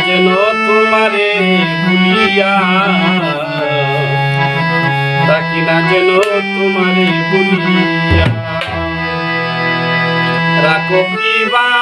যেন তোমারে ভুলিয়া। থাকি না যেন তোমারে ভুলিয়া। রাখো কিবা